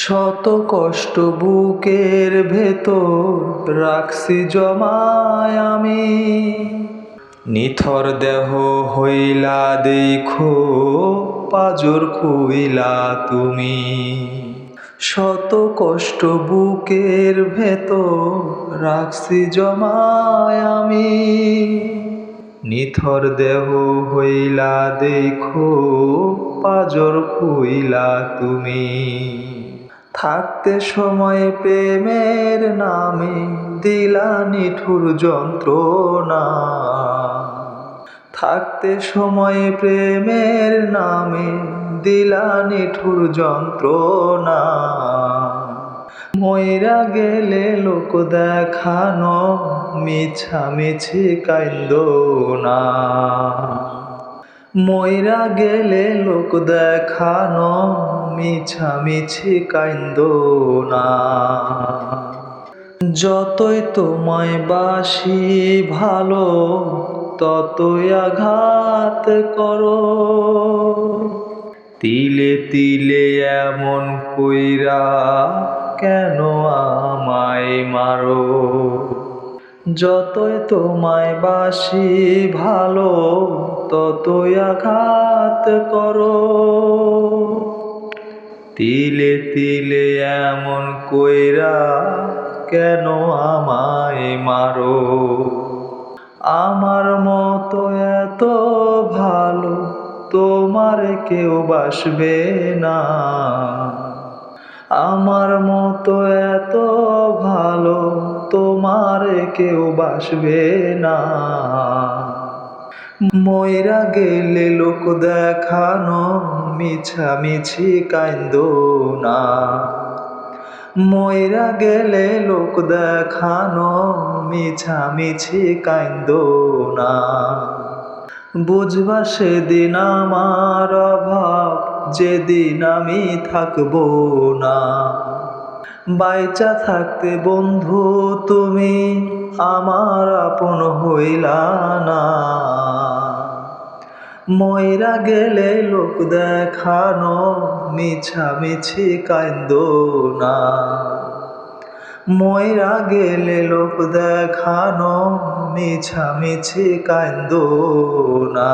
শত কষ্ট বুকের ভেতর রাখছি জমায় আমি। নিথর দেহ হইলা দেখো, পাজর খুইলা তুমি। শত কষ্ট বুকের ভেতর রাখছি জমায় আমি। নিথর দেহ হইলা দেখো, পাজর খুইলা তুমি। থাকতে সময় প্রেমের নামে দিলা নিঠুর যন্ত্রণা। থাকতে সময় প্রেমের নামে দিলা নিঠুর যন্ত্রণা। ময়রা গেলে লোক দেখানো মিছামিছি কান্দ না ময়রা গেলে লোক দেখানো মিছামিছি কান্দ না। যতই তোমায় বাসি ভালো, ততই আঘাত করো। তিলে তিলে এমন কইরা কেন আমায় মারো? যতই তোমায় বাসি ভালো, ততই আঘাত করো। তিলে তিলে এমন কইরা কেন আমায় মারো? আমার মতো এত ভালো তোমার কেউ বাসবে না। আমার মতো এত ভালো তোমার কেউ বাসবে না। ময়রা গেলে লোক দেখানো মিছামিছি কান্দ না ময়রা গেলে লোক দেখানো মিছামিছি কান্দ না বুঝবা সেদিন আমার অভাব, যেদিন আমি থাকব না। বাইচা থাকতে বন্ধু তুমি, আমার আপন হইলা না। ময়রা গেলে লোক দেখানো মিছামিছি কান্দ না ময়রা গেলে লোক দেখানো মিছামিছি কান্দ না